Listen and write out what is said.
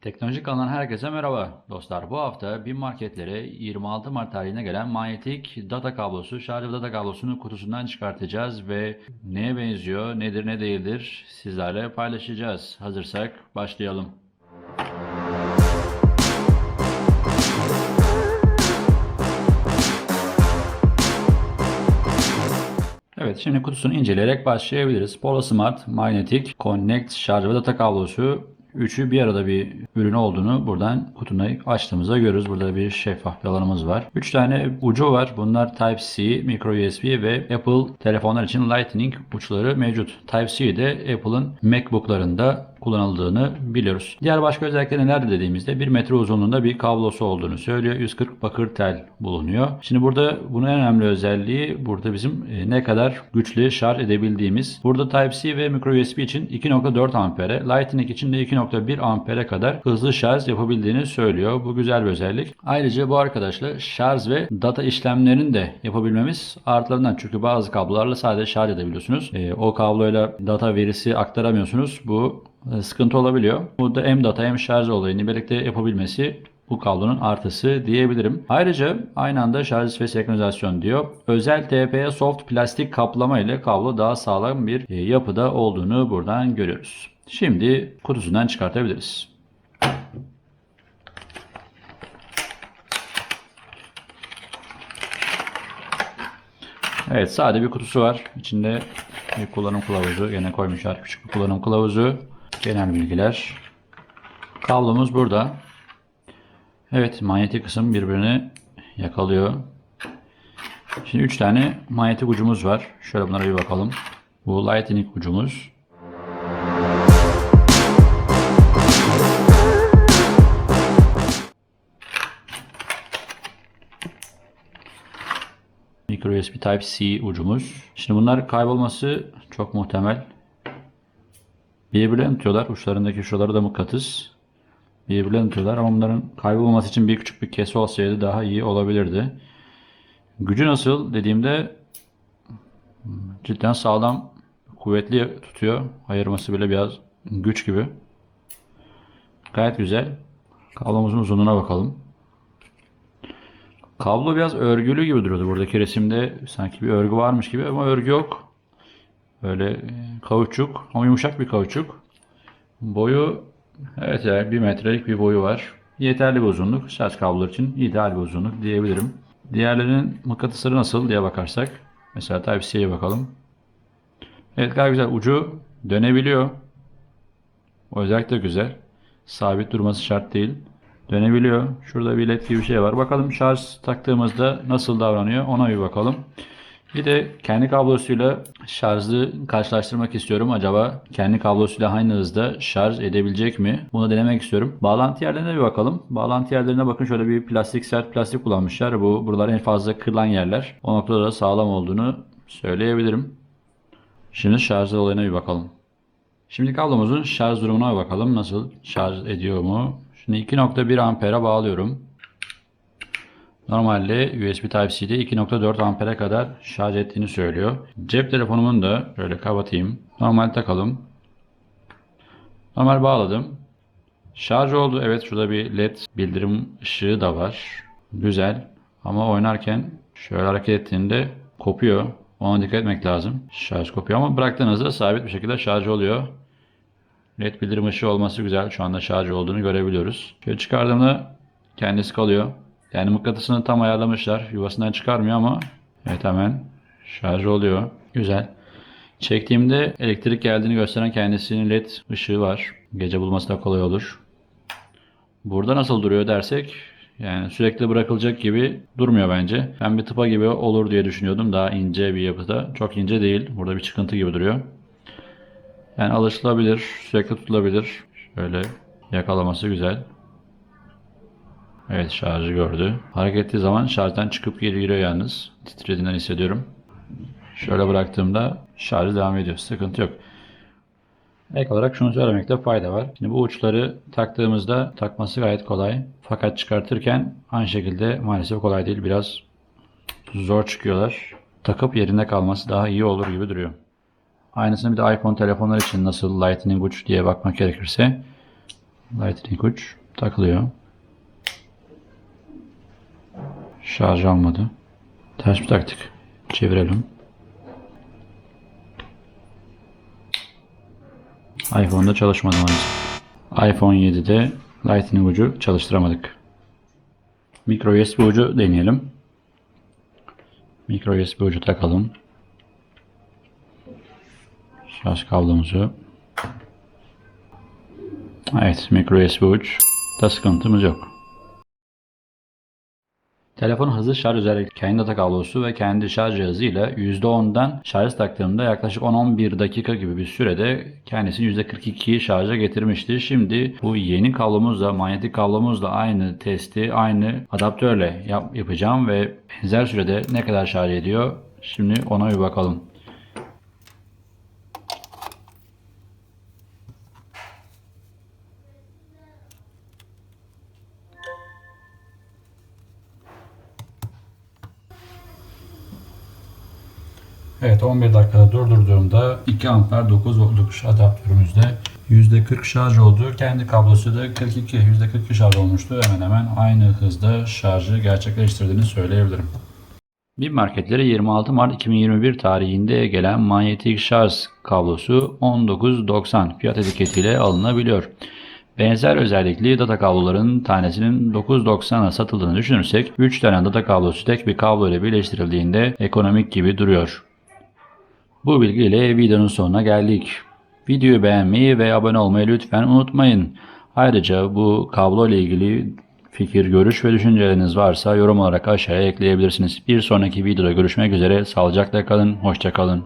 Teknolojik alan herkese merhaba dostlar. Bu hafta bin marketlere 26 Mart tarihine gelen manyetik data kablosu, şarjlı data kablosunu kutusundan çıkartacağız ve neye benziyor, nedir ne değildir sizlerle paylaşacağız. Hazırsak başlayalım. Evet şimdi kutusunu inceleyerek başlayabiliriz. Polar Smart Magnetic Connect şarj ve data kablosu Üçü bir arada bir ürün olduğunu buradan kutunu açtığımızda görürüz. Burada bir şeffaf bir alanımız var. Üç tane ucu var. Bunlar Type-C, Micro USB ve Apple telefonlar için Lightning uçları mevcut. Type-C de Apple'ın MacBook'larında kullanıldığını biliyoruz. Diğer başka özellikleri neler dediğimizde 1 metre uzunluğunda bir kablosu olduğunu söylüyor. 140 bakır tel bulunuyor. Şimdi burada bunun en önemli özelliği burada bizim e, ne kadar güçlü şarj edebildiğimiz. Burada Type-C ve Micro USB için 2.4 ampere, Lightning için de 2.1 ampere kadar hızlı şarj yapabildiğini söylüyor. Bu güzel bir özellik. Ayrıca bu arkadaşla şarj ve data işlemlerini de yapabilmemiz artılarından. Çünkü bazı kablolarla sadece şarj edebiliyorsunuz. E, o kabloyla data verisi aktaramıyorsunuz. Bu e, sıkıntı olabiliyor. Burada hem data hem şarj olayını birlikte yapabilmesi bu kablonun artısı diyebilirim. Ayrıca aynı anda şarj ve senkronizasyon diyor. Özel TPE soft plastik kaplama ile kablo daha sağlam bir e, yapıda olduğunu buradan görüyoruz. Şimdi kutusundan çıkartabiliriz. Evet sade bir kutusu var. İçinde bir kullanım kılavuzu gene koymuşlar. Küçük bir kullanım kılavuzu. Genel bilgiler. Kablomuz burada. Evet manyetik kısım birbirini yakalıyor. Şimdi 3 tane manyetik ucumuz var. Şöyle bunlara bir bakalım. Bu lightning ucumuz. Micro USB Type-C ucumuz. Şimdi bunlar kaybolması çok muhtemel. Birbirlerini tutuyorlar. Uçlarındaki şuraları da mıknatıs. Birbirlerini tutuyorlar ama bunların kaybolmaması için bir küçük bir kese olsaydı daha iyi olabilirdi. Gücü nasıl dediğimde cidden sağlam, kuvvetli tutuyor. Ayırması bile biraz güç gibi. Gayet güzel. Kablomuzun uzunluğuna bakalım. Kablo biraz örgülü gibi duruyordu. Buradaki resimde sanki bir örgü varmış gibi ama örgü yok. Böyle e, kauçuk ama yumuşak bir kauçuk. Boyu evet yani bir metrelik bir boyu var. Yeterli bir uzunluk. Şarj kabloları için ideal bir uzunluk diyebilirim. Diğerlerinin mıknatısları nasıl diye bakarsak. Mesela Type-C'ye bakalım. Evet gayet güzel. Ucu dönebiliyor. O özellikle güzel. Sabit durması şart değil. Dönebiliyor. Şurada bir led gibi bir şey var. Bakalım şarj taktığımızda nasıl davranıyor ona bir bakalım. Bir de kendi kablosuyla şarjı karşılaştırmak istiyorum. Acaba kendi kablosuyla aynı hızda şarj edebilecek mi? Bunu denemek istiyorum. Bağlantı yerlerine bir bakalım. Bağlantı yerlerine bakın şöyle bir plastik sert plastik kullanmışlar. Bu buralar en fazla kırılan yerler. O noktada da sağlam olduğunu söyleyebilirim. Şimdi şarj olayına bir bakalım. Şimdi kablomuzun şarj durumuna bakalım. Nasıl şarj ediyor mu? Şimdi 2.1 ampere bağlıyorum. Normalde USB Type-C'de 2.4 ampere kadar şarj ettiğini söylüyor. Cep telefonumun da şöyle kapatayım. Normal takalım. Normal bağladım. Şarj oldu. Evet şurada bir led bildirim ışığı da var. Güzel. Ama oynarken şöyle hareket ettiğinde kopuyor. Ona dikkat etmek lazım. Şarj kopuyor ama bıraktığınızda sabit bir şekilde şarj oluyor. LED bildirim ışığı olması güzel. Şu anda şarj olduğunu görebiliyoruz. Şöyle çıkardığımda kendisi kalıyor. Yani mıknatısını tam ayarlamışlar. Yuvasından çıkarmıyor ama evet hemen şarj oluyor. Güzel. Çektiğimde elektrik geldiğini gösteren kendisinin led ışığı var. Gece bulması da kolay olur. Burada nasıl duruyor dersek yani sürekli bırakılacak gibi durmuyor bence. Ben bir tıpa gibi olur diye düşünüyordum. Daha ince bir yapıda. Çok ince değil. Burada bir çıkıntı gibi duruyor. Yani alışılabilir, sürekli tutulabilir. Şöyle yakalaması güzel. Evet şarjı gördü. Hareket ettiği zaman şarjdan çıkıp geri giriyor yalnız. Titrediğinden hissediyorum. Şöyle bıraktığımda şarjı devam ediyor. Sıkıntı yok. Ek olarak şunu söylemekte fayda var. Şimdi bu uçları taktığımızda takması gayet kolay. Fakat çıkartırken aynı şekilde maalesef kolay değil. Biraz zor çıkıyorlar. Takıp yerinde kalması daha iyi olur gibi duruyor. Aynısını bir de iPhone telefonlar için nasıl Lightning uç diye bakmak gerekirse Lightning uç takılıyor. Şarj almadı. Ters bir taktık. Çevirelim. iPhone'da çalışmadı maalesef. iPhone 7'de Lightning ucu çalıştıramadık. Micro USB ucu deneyelim. Micro USB ucu takalım. Şarj kablomuzu. Evet, micro USB uç. Da sıkıntımız yok. Telefon hızlı şarj özellikle kendi data kablosu ve kendi şarj cihazıyla %10'dan şarj taktığımda yaklaşık 10-11 dakika gibi bir sürede kendisini %42'yi şarja getirmişti. Şimdi bu yeni kablomuzla, manyetik kablomuzla aynı testi aynı adaptörle yap- yapacağım ve benzer sürede ne kadar şarj ediyor? Şimdi ona bir bakalım. Evet 11 dakikada durdurduğumda 2 amper 9 voltluk adaptörümüzde %40 şarj oldu. Kendi kablosu da 42, %42 şarj olmuştu. Hemen hemen aynı hızda şarjı gerçekleştirdiğini söyleyebilirim. Bir marketlere 26 Mart 2021 tarihinde gelen manyetik şarj kablosu 19.90 fiyat etiketiyle alınabiliyor. Benzer özellikli data kabloların tanesinin 9.90'a satıldığını düşünürsek 3 tane data kablosu tek bir kablo ile birleştirildiğinde ekonomik gibi duruyor. Bu bilgiyle videonun sonuna geldik. Videoyu beğenmeyi ve abone olmayı lütfen unutmayın. Ayrıca bu kablo ile ilgili fikir, görüş ve düşünceleriniz varsa yorum olarak aşağıya ekleyebilirsiniz. Bir sonraki videoda görüşmek üzere. Sağlıcakla kalın, hoşça kalın.